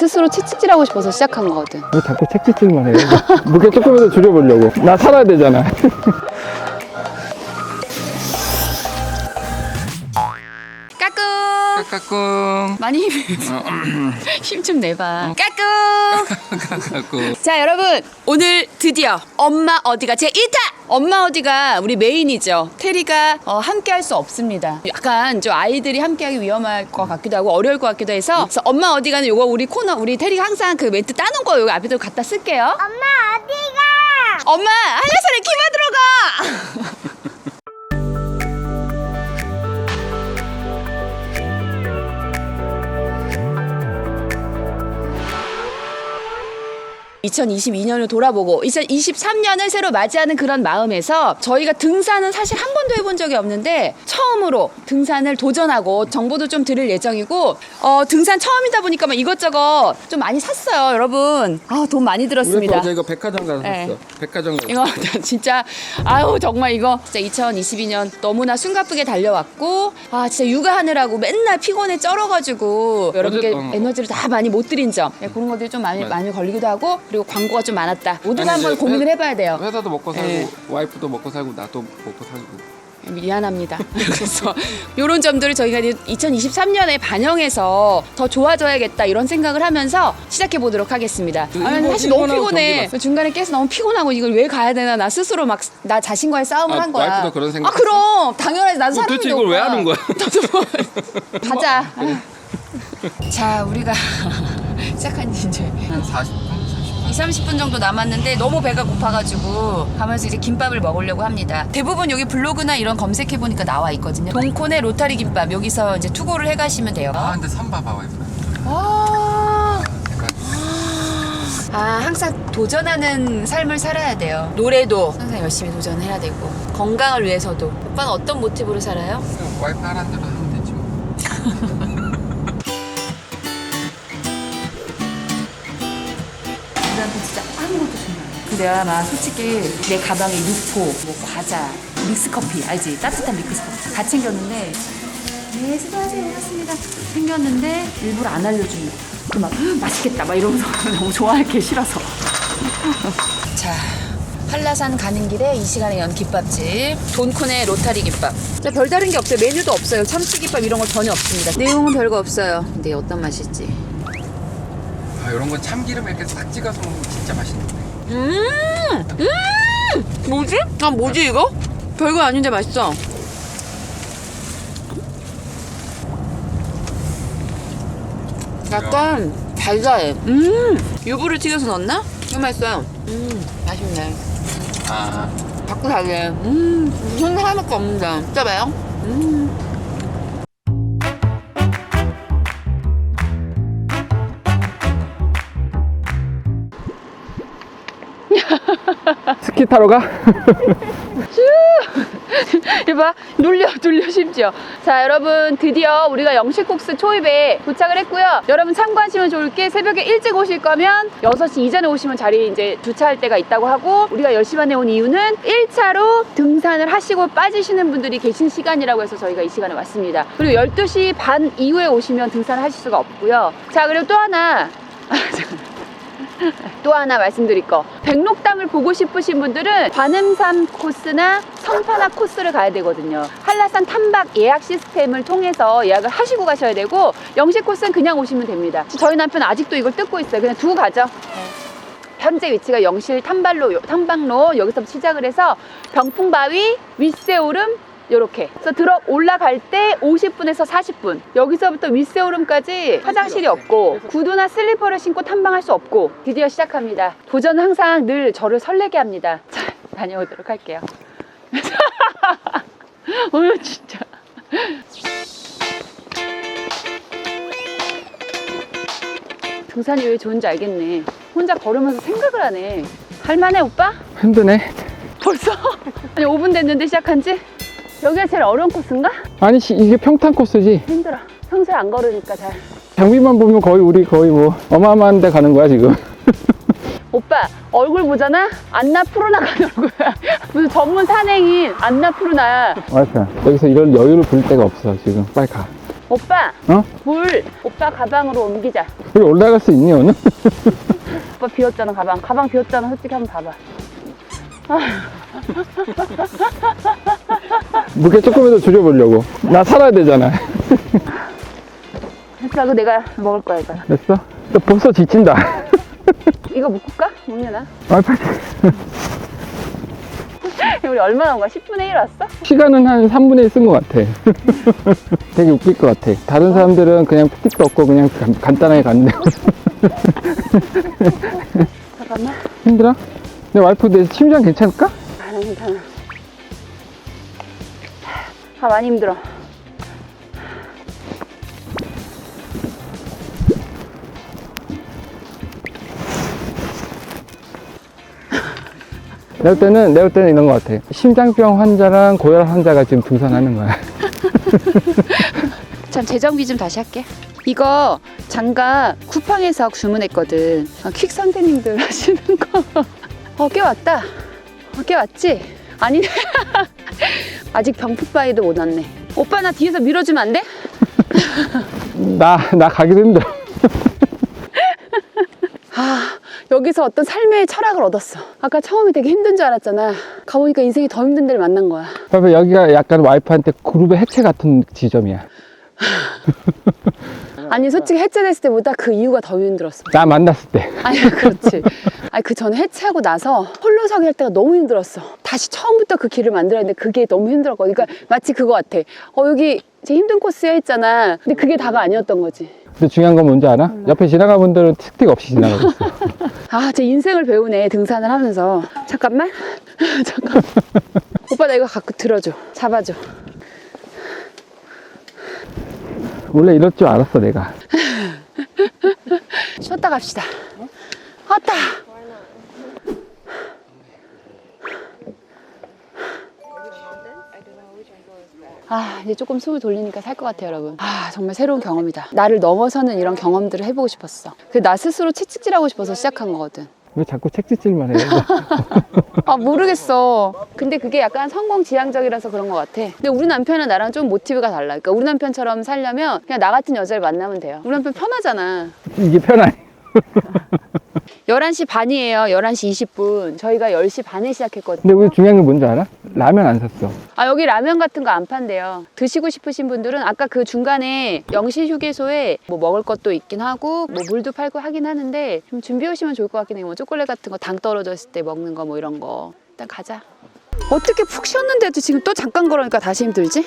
스스로 채찍질하고 싶어서 시작한 거거든. 왜 자꾸 책짓질만 해요? 무게 조금이라도 줄여보려고. 나 살아야 되잖아. 까꿍! 많이 힘 좀 내봐. 까꿍! 까꿍 자, 여러분. 오늘 드디어 엄마 어디가 제 2타! 엄마 어디가 우리 메인이죠. 테리가 어, 함께 할 수 없습니다. 약간 좀 아이들이 함께 하기 위험할 것 같기도 하고 어려울 것 같기도 해서 그래서 엄마 어디가는 요거 우리 코너 우리 테리가 항상 그 멘트 따놓은 거 여기 앞에도 갖다 쓸게요. 엄마 어디가? 엄마 한려선에 키만 들어가. 2022년을 돌아보고 2023년을 새로 맞이하는 그런 마음에서 저희가 등산은 사실 한 번도 해본 적이 없는데 처음으로 등산을 도전하고 정보도 좀 드릴 예정이고 어, 등산 처음이다 보니까 막 이것저것 좀 많이 샀어요 여러분 아, 돈 많이 우리 들었습니다 어제 이거 백화점 가서 네. 샀어 백화점 가서 이거 진짜 아유 정말 이거 진짜 2022년 너무나 숨가쁘게 달려왔고 아 진짜 육아하느라고 맨날 피곤에 쩔어가지고 여러분께 어. 에너지를 다 많이 못 드린 점 네, 그런 것들이 좀 많이 맞아. 많이 걸리기도 하고 그리고 광고가 좀 많았다 모두가 아니, 한번 고민을 회- 해봐야 돼요 회사도 먹고 살고 네. 와이프도 먹고 살고 나도 먹고 살고 미안합니다. 그래서 이런 점들을 저희가 2023년에 반영해서 더 좋아져야겠다 이런 생각을 하면서 시작해 보도록 하겠습니다. 그 아, 일본- 사실 너무 일본하고 피곤해. 경기 중간에 깨서 너무 피곤하고 이걸 왜 가야 되나 나 스스로 막 나 자신과의 싸움을 아, 한 거야. 와이프도 그런 생각 아 그럼 당연하지 나도 뭐 사람인데 도대체 이걸 왜. 하는 거야? 나도 뭐- 가자. 자 우리가 시작한 지 이제 한 40분? 2, 30분 정도 남았는데 너무 배가 고파가지고 가면서 이제 김밥을 먹으려고 합니다. 대부분 여기 블로그나 이런 검색해보니까 나와 있거든요. 동콘의 로타리 김밥 여기서 이제 투고를 해가시면 돼요. 아 근데 산 봐봐 와이프 아, 아, 항상 도전하는 삶을 살아야 돼요. 노래도 항상 열심히 도전해야 되고 건강을 위해서도. 오빠는 어떤 모티브로 살아요? 와이프 하라는 대로 하면 되지 뭐 데 내가 막 솔직히 내 가방에 육포, 뭐 과자, 믹스커피 알지? 따뜻한 믹스커피. 다 챙겼는데 네 수고하세요. 고맙습니다. 챙겼는데 일부러 안 알려준다 그막 맛있겠다. 막 이러면서 너무 좋아할 게 싫어서. 자 한라산 가는 길에 이 시간에 연 김밥집 돈콘의 로타리 김밥. 자 별다른 게 없어요. 메뉴도 없어요. 참치 김밥 이런 거 전혀 없습니다. 내용은 별거 없어요. 근데 어떤 맛일지. 아 이런 건 참기름에 이렇게 싹 찍어서 먹으면 진짜 맛있는데 음! 음! 뭐지? 아, 뭐지, 이거? 별거 아닌데 맛있어. 약간 달달해. 음! 유부를 튀겨서 넣었나? 이거 맛있어요. 음, 맛있네. 아 자꾸 달래. 음, 무슨 하나밖에 없는데. 진짜 봐요. 음. 스키 타러 가? 이봐 눌려 눌려 심지어. 자 여러분 드디어 우리가 영식국수 초입에 도착을 했고요. 여러분 참고하시면 좋을 게 새벽에 일찍 오실 거면 6시 이전에 오시면 자리 이제 주차할 때가 있다고 하고 우리가 10시 반에 온 이유는 1차로 등산을 하시고 빠지시는 분들이 계신 시간이라고 해서 저희가 이 시간에 왔습니다. 그리고 12시 반 이후에 오시면 등산을 하실 수가 없고요. 자 그리고 또 하나 또 하나 말씀드릴 거. 백록담을 보고 싶으신 분들은 관음산 코스나 성판화 코스를 가야 되거든요. 한라산 탐박 예약 시스템을 통해서 예약을 하시고 가셔야 되고 영식 코스는 그냥 오시면 됩니다. 저희 남편 아직도 이걸 뜯고 있어요. 그냥 두고 가죠. 현재 위치가 영실 탐발로 탐방로 여기서부터 시작을 해서 병풍바위 윗세오름 요렇게. 그래서 들어 올라갈 때 50분에서 40분. 여기서부터 윗세오름까지 화장실이 없고 구두나 슬리퍼를 신고 탐방할 수 없고 드디어 시작합니다. 도전은 항상 늘 저를 설레게 합니다. 자 다녀오도록 할게요. 오늘 진짜. 등산이 왜 좋은지 알겠네. 혼자 걸으면서 생각을 하네. 할만해 오빠? 힘드네. 벌써? 아니 5분 됐는데 시작한 지? 여기가 제일 어려운 코스인가? 아니 시- 이게 평탄 코스지. 힘들어. 평소에 안 걸으니까 잘. 장비만 보면 거의 우리 거의 뭐 어마어마한 데 가는 거야 지금. 오빠 얼굴 보잖아? 안나 푸르나 가는 얼굴이야. 무슨 전문 산행인 안나 푸르나야. 와이프야 여기서 이런 여유를 부릴 데가 없어 지금. 빨리 가. 오빠 어? 물 오빠 가방으로 옮기자 여기 올라갈 수 있니 오늘? 오빠 비웠잖아 가방 가방 비웠잖아 솔직히 한번 봐봐 무게 조금이라도 줄여보려고. 나 살아야 되잖아. 됐어 이거 내가 먹을 거야 이거 됐어? 너 벌써 지친다. 이거 묶을까? 먹려나? 아, 빨리. 우리 얼마나 온 거야? 10분의 1 왔어? 시간은 한 3분의 1 쓴 것 같아. 되게 웃길 것 같아. 다른 사람들은 그냥 픽도 없고 그냥 간, 간단하게 갔는데. 잠깐만 힘들어? 내 와이프 내 심장 괜찮을까? 아 괜찮아 아 많이 힘들어 볼 때는, 볼 때는 이런 것 같아. 심장병 환자랑 고혈압 환자가 지금 등산하는 거야. 참 재정비 좀 다시 할게 이거 장갑 쿠팡에서 주문했거든 아, 퀵 선생님들 하시는 거어꽤 왔다 어, 꽤 왔지? 아니네 아직 병풋바위도 못 왔네 오빠 나 뒤에서 밀어주면 안 돼? 나, 나 가기도 힘들어. 아 여기서 어떤 삶의 철학을 얻었어 아까 처음에 되게 힘든 줄 알았잖아 가보니까 인생이 더 힘든 데를 만난 거야 그래서 여기가 약간 와이프한테 그룹의 해체 같은 지점이야. 아니 솔직히 해체됐을 때보다 그 이유가 더 힘들었어 나 만났을 때. 아니 그렇지. 아니 그 전에 해체하고 나서 홀로서기 할 때가 너무 힘들었어. 다시 처음부터 그 길을 만들어야 되는데 그게 너무 힘들었거든. 그러니까 마치 그거 같아. 어 여기 제 힘든 코스에 있잖아. 근데 그게 다가 아니었던 거지. 근데 중요한 건 뭔지 알아? 옆에 지나가 분들은 틱틱 없이 지나가고 있어. 아, 제 인생을 배우네 등산을 하면서. 잠깐만. 잠깐. 오빠 나 이거 갖고 들어줘. 잡아줘. 원래 이럴 줄 알았어, 내가. 쉬었다 갑시다. 왔다. 아, 이제 조금 숨을 돌리니까 살 것 같아요, 여러분. 아, 정말 새로운 경험이다. 나를 넘어서는 이런 경험들을 해보고 싶었어. 그 나 스스로 채찍질하고 싶어서 시작한 거거든. 왜 자꾸 책짓질만 해? 아, 모르겠어. 근데 그게 약간 성공 지향적이라서 그런 것 같아. 근데 우리 남편은 나랑 좀 모티브가 달라. 그러니까 우리 남편처럼 살려면 그냥 나 같은 여자를 만나면 돼요. 우리 남편 편하잖아. 이게 편하니. 11시 반이에요. 11시 20분. 저희가 10시 반에 시작했거든요. 근데 우리 중요한 게 뭔지 알아? 라면 안 샀어. 아, 여기 라면 같은 거 안 판대요. 드시고 싶으신 분들은 아까 그 중간에 영시 휴게소에 뭐 먹을 것도 있긴 하고 뭐 물도 팔고 하긴 하는데 좀 준비해 오시면 좋을 것 같긴 해요. 뭐 초콜릿 같은 거 당 떨어졌을 때 먹는 거 뭐 이런 거. 일단 가자. 어떻게 푹 쉬었는데도 지금 또 잠깐 걸으니까 다시 힘들지?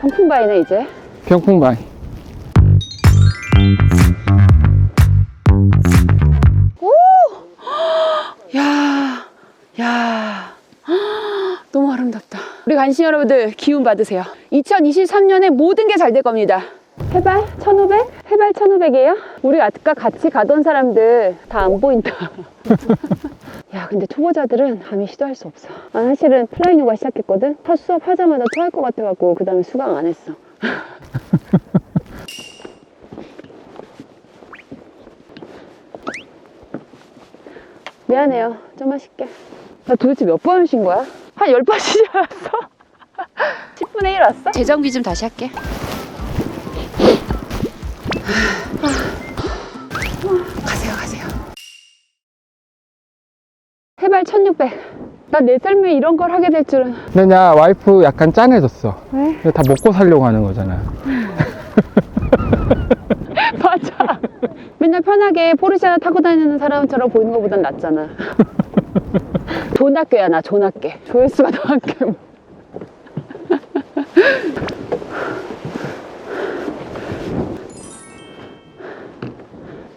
성풍바이네 이제. 병풍바위. 야, 야, 너무 아름답다. 우리 간신 여러분들 기운 받으세요. 2023년에 모든 게 잘 될 겁니다. 해발 1500? 해발 1500이에요? 우리 아까 같이 가던 사람들 다 안 보인다. 야, 근데 초보자들은 감히 시도할 수 없어. 난 사실은 플라잉 요가 시작했거든? 첫 수업 하자마자 토할 것 같아갖고, 그 다음에 수강 안 했어. 미안해요. 좀 마실게. 나 도대체 몇 번을 쉰 거야? 한 10번 쉬지 않았어? 10분의 1 왔어? 재정비 좀 다시 할게. 가세요, 가세요. 해발 1600. 난내 삶에 이런 걸 하게 될 줄은. 근데 나 와이프 약간 짠해졌어. 왜? 다 먹고 살려고 하는 거잖아. 맞아. 맨날 편하게 포르쉐 타고 다니는 사람처럼 보이는 것보단 낫잖아. 존학교야, 나 존학교. 조회수가 더 학교.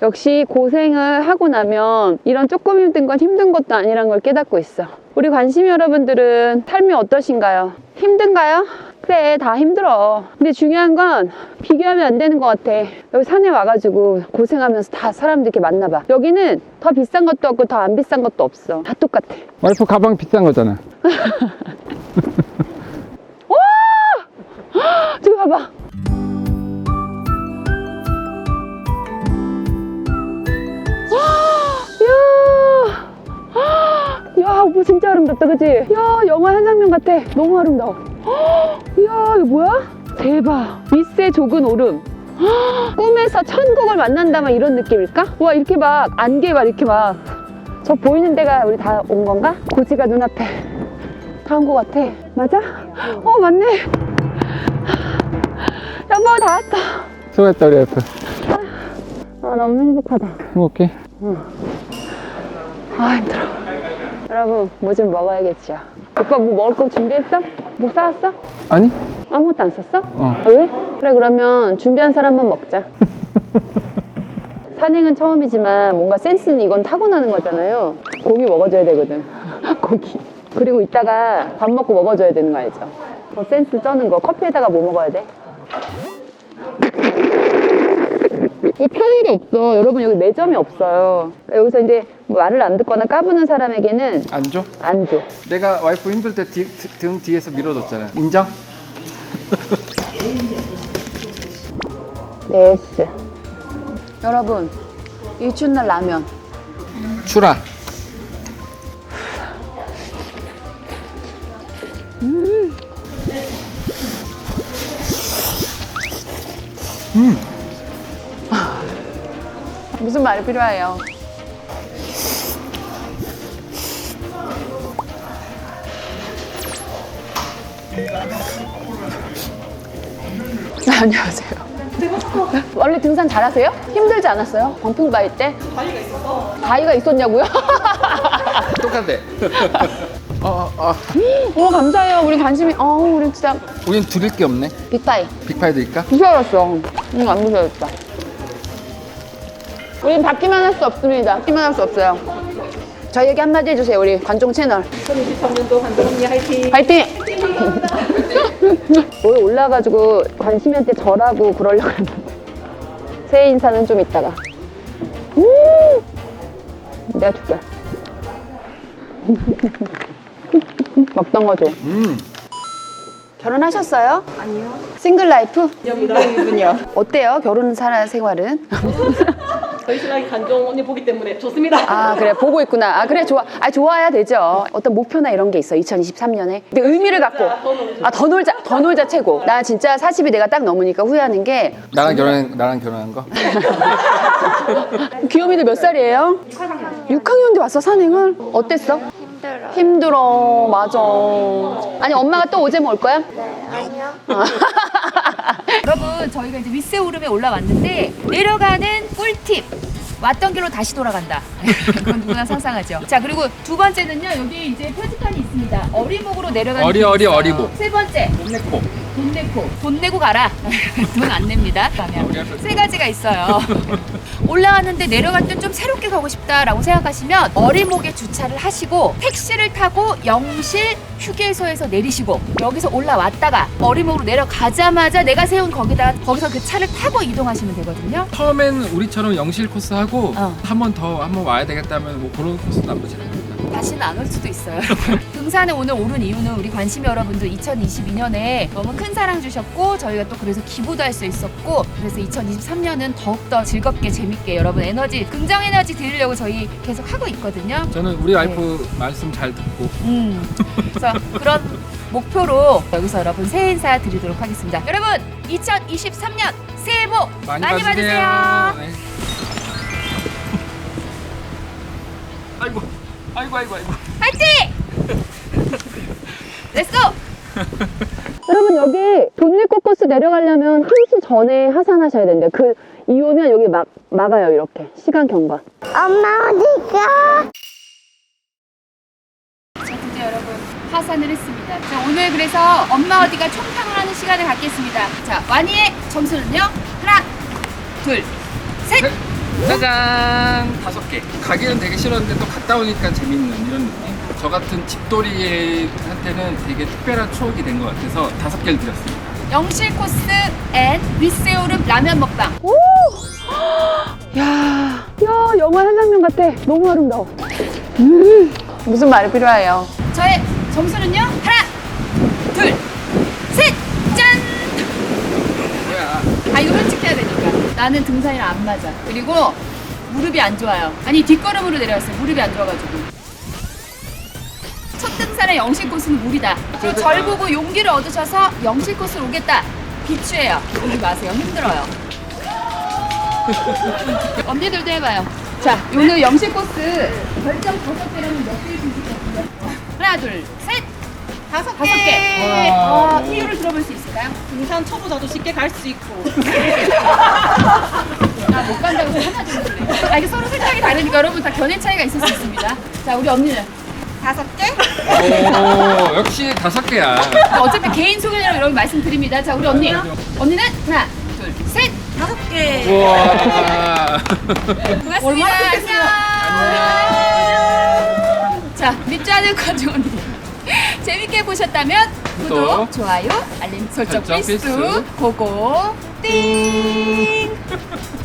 역시 고생을 하고 나면 이런 조금 힘든 건 힘든 것도 아니란 걸 깨닫고 있어. 우리 관심 여러분들은 삶이 어떠신가요? 힘든가요? 그래, 다 힘들어. 근데 중요한 건 비교하면 안 되는 것 같아. 여기 산에 와가지고 고생하면서 다 사람들 이렇게 만나봐. 여기는 더 비싼 것도 없고 더 안 비싼 것도 없어. 다 똑같아. 와이프 가방 비싼 거잖아. 저기 봐봐. 이 야, 이야, 뭐 진짜 아름답다, 그치? 야, 영화 한 장면 같아. 너무 아름다워. 헉, 이야, 이거 뭐야? 대박. 밑새 좁은 오름. 헉, 꿈에서 천국을 만난다, 막 이런 느낌일까? 와, 이렇게 막, 안개 막 이렇게 막. 저 보이는 데가 우리 다 온 건가? 고지가 눈앞에. 다 온 것 같아. 맞아? 어, 맞네. 여보, 다 왔어. 수고했다 우리 와이프 아, 너무 행복하다. 먹을게 아 힘들어 여러분 뭐 좀 먹어야겠죠 오빠 뭐 먹을 거 준비했어? 뭐 싸왔어? 아니? 아무것도 안 쌌어? 어 아, 왜? 그래 그러면 준비한 사람만 먹자 산행은 처음이지만 뭔가 센스는 이건 타고나는 거잖아요 고기 먹어줘야 되거든 고기 그리고 이따가 밥 먹고 먹어줘야 되는 거 알죠? 더 센스 쩌는 거 커피에다가 뭐 먹어야 돼? 이 편의가 없어 여러분 여기 매점이 없어요 그러니까 여기서 이제 뭐 말을 안 듣거나 까부는 사람에게는 안 줘? 안 줘. 내가 와이프 힘들 때 등 뒤에서 밀어줬잖아. 인정? 네스. 여러분, 이 추운 날 라면. 추라. 무슨 말이 필요해요? 안녕하세요. 원래 등산 잘하세요? 힘들지 않았어요? 광풍 바위 때? 바위가 있었어. 바위가 있었냐고요? 똑같아. 어, 어, 어. 오 감사해요. 우리 관심이. 어 우리 진짜 우린 드릴 게 없네. 빅바위. 빅파이 드릴까? 무서웠어. 응, 안 무서웠다. 우린 받기만 할 수 없습니다. 받기만 할 수 없어요. 저희에게 한마디 해주세요, 우리 관종 채널. 2023년도 한동 언니 화이팅! 파이팅! 오늘 올라가지고 관심이한테 절하고 그러려고 했는데. 새해 인사는 좀 이따가. 음! 내가 줄게. 먹던 거 줘. 음. 결혼하셨어요? 아니요. 싱글 라이프? 영광이군요. 어때요? 결혼 살 생활은? 저희 신랑이 간종 언니 보기 때문에 좋습니다. 아 그래 보고 있구나. 아 그래 좋아. 아 좋아야 되죠. 어떤 목표나 이런 게 있어. 2023년에. 근데 의미를 갖고. 아더 놀자 더 놀자 최고. 나 진짜 40이 내가 딱 넘으니까 후회하는 게 나랑 결혼 나랑 결혼한 거? 귀요미도 몇 살이에요? 6학년. 6학년인데 왔어 산행을? 어땠어? 힘들어. 힘들어. 맞아. 아니 엄마가 또 오제모 올 거야? 네, 아니요. 여러분 저희가 이제 윗세 오름에 올라왔는데 내려가는 꿀팁 왔던 길로 다시 돌아간다 그건 누구나 상상하죠 자 그리고 두 번째는요 여기 이제 표지판이 있습니다 어리목으로 내려가는 어리, 길이 어리, 있어요. 어리목. 세 번째 홈레코. 돈 내고 돈 내고 가라. 돈 안 냅니다. 가면 세 가지가 있어요. 올라왔는데 내려갈 땐 좀 새롭게 가고 싶다라고 생각하시면 어리목에 주차를 하시고 택시를 타고 영실 휴게소에서 내리시고 여기서 올라왔다가 어리목으로 내려가자마자 내가 세운 거기다 거기서 그 차를 타고 이동하시면 되거든요. 처음엔 우리처럼 영실 코스 하고 어. 한 번 더 한 번 와야 되겠다면 뭐 그런 코스 나쁘지 않습니 다. 다시는 안 올 수도 있어요. 등산에 오늘 오른 이유는 우리 관심이 여러분들 2022년에 너무 큰 사랑 주셨고 저희가 또 그래서 기부도 할 수 있었고 그래서 2023년은 더욱더 즐겁게 재밌게 여러분 에너지 긍정 에너지 드리려고 저희 계속 하고 있거든요. 저는 우리 와이프 말씀 잘 듣고 음. 그래서 그런 목표로 여기서 여러분 새해 인사 드리도록 하겠습니다. 여러분 2023년 새해 복 많이, 많이 받으세요. 받으세요. 네. 아이고, 아이고, 아이고, 아이고. 파이팅! 렛츠고! 여러분 여기 돈리꽃 코스 내려가려면 1시 전에 하산하셔야 된대요. 그 이후면 여기 막 막아요 이렇게 시간 경과. 엄마 어디가? 자, 드디어 여러분 하산을 했습니다. 자, 오늘 그래서 엄마 어디가 총평을 하는 시간을 갖겠습니다. 자, 와니의 점수는요? 하나, 둘, 셋! 셋. 짜잔! 다섯 개. 가기는 되게 싫었는데 또 갔다 오니까 재밌는 이런 느낌. 저 같은 집돌이한테는 되게 특별한 추억이 된 것 같아서 다섯 개를 드렸습니다. 영실 코스 앤 윗세오름 라면 먹방. 야, 야 영화 한 장면 같아. 너무 아름다워. 음, 무슨 말이 필요해요? 저의 점수는요? 하나, 둘, 셋! 짠! 뭐야? 아, 이거 편집해야 되니까. 나는 등산이랑 안 맞아. 그리고 무릎이 안 좋아요. 아니, 뒷걸음으로 내려왔어요. 무릎이 안 좋아가지고. 첫 하지만 영실 코스는 무리다. 그리고 절 보고 용기를 얻으셔서 영실 코스로 오겠다. 비추해요. 오지 마세요. 힘들어요. 언니들도 해봐요. 자, 오늘 영실 코스 결정 다섯 개라면 몇 개를 주실 것 같아요? 하나, 둘, 셋! 다섯 다섯 개! 와. 어, 이유를 들어볼 수 있을까요? 등산 초보자도 쉽게 갈 수 있고 아, 못 간다고 해서 하나 정도 그래. 아, 이게 서로 생각이 다르니까 여러분 다 견해 차이가 있을 수 있습니다. 자, 우리 언니는. 다섯 개? 오, 역시 다섯 개야. 어차피 개인 소개라고 이런 말씀드립니다. 자, 우리 언니. 언니는 하나, 둘, 셋! 다섯 개 우와. 고맙습니다. 안녕. 자, 믿지 않을 거죠, 언니. 재밌게 보셨다면 구독, 구독, 좋아요, 알림 설정 설정 필수, 필수. 고고, 띵!